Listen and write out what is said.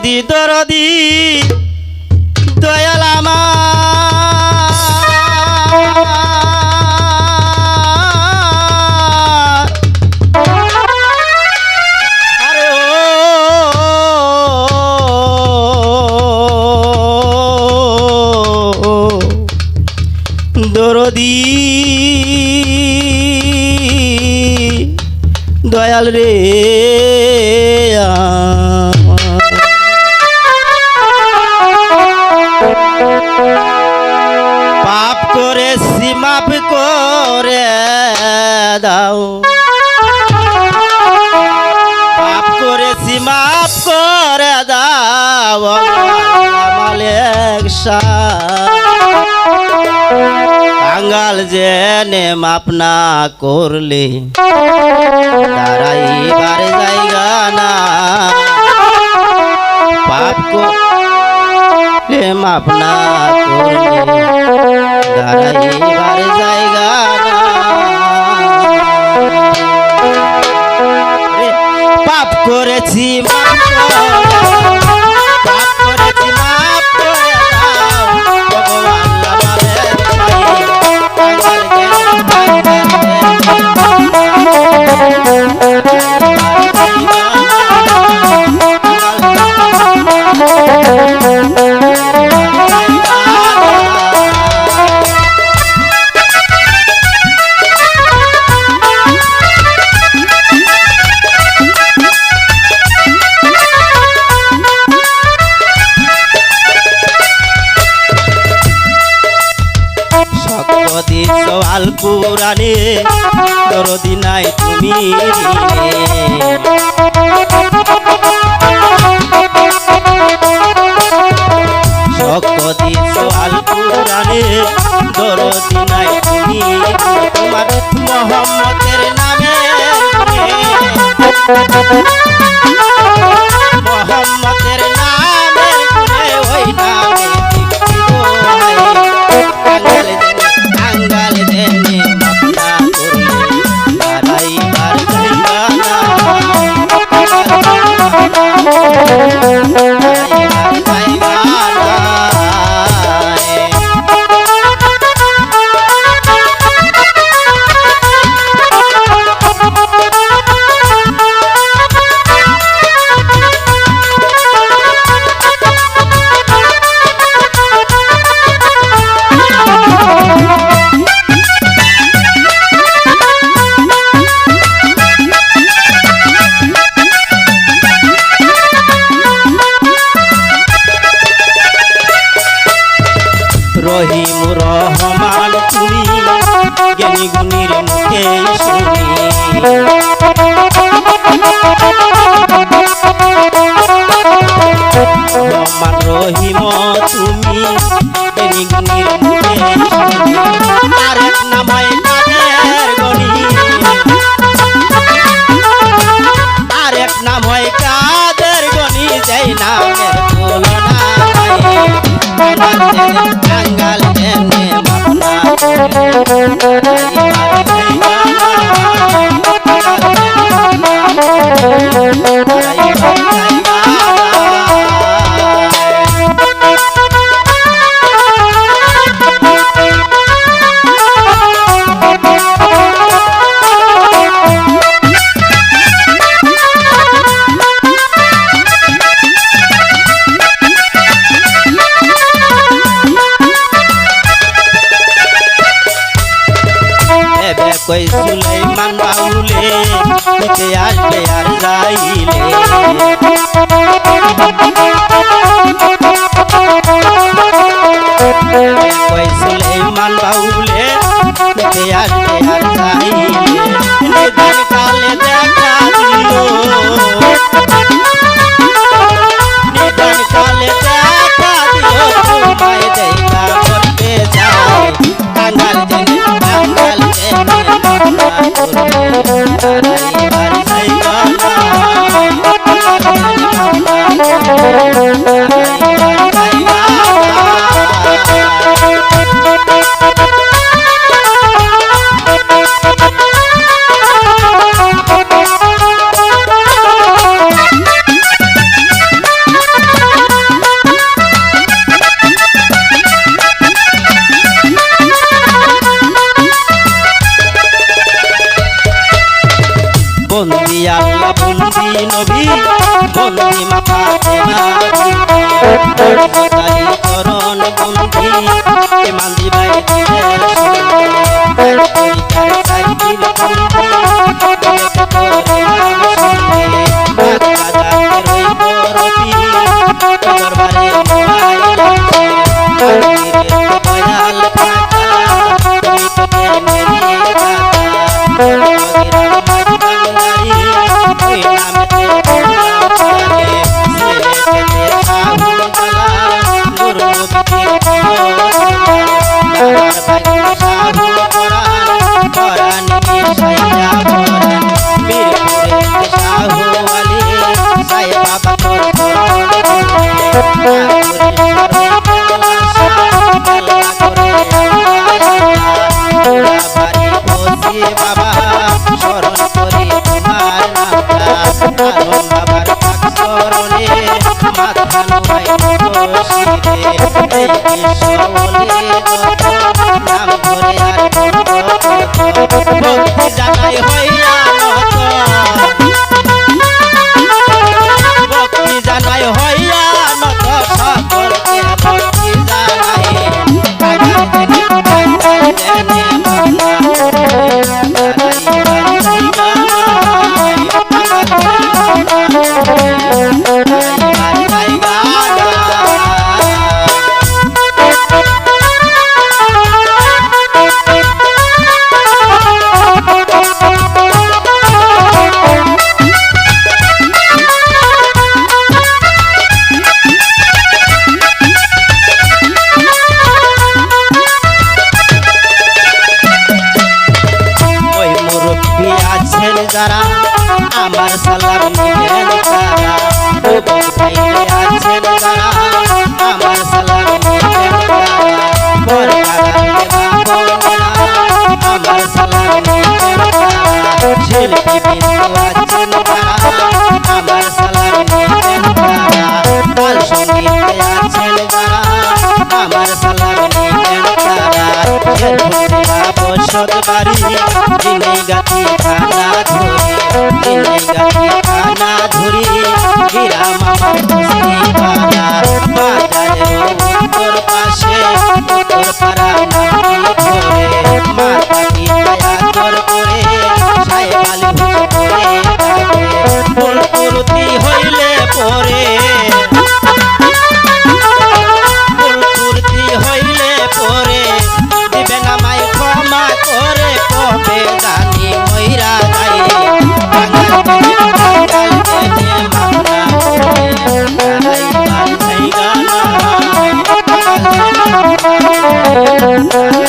দরদি দরদি দয়াল দরদি দয়াল রে। পাপ করে, সীমাপ করে দাও। পাপ করেছি মাফ করে দাও। মালেক কাঙ্গাল জেনে মাপ না করলে দাঁড়াইবার জায়গা না। পাপ করলে মাপ না পুরাণে দরদি নাই তুমি। রহিম রহমান তুমি জ্ঞানী গুণীর মুখে শুনি। রহমান রহিম তুমি জ্ঞানী গুণীর মুখে Thank you. যাইলে দেখে আসবে আর যাইলে। Thank you. Thank you. রে বাবা, স্মরণ করে তোমার নামটা, কারণ বাবার চরণে মাথা নোয়াই বসিরে এই বিশ্বলে নাম ধরে আর ভক্তি জানাই হয় Thank you.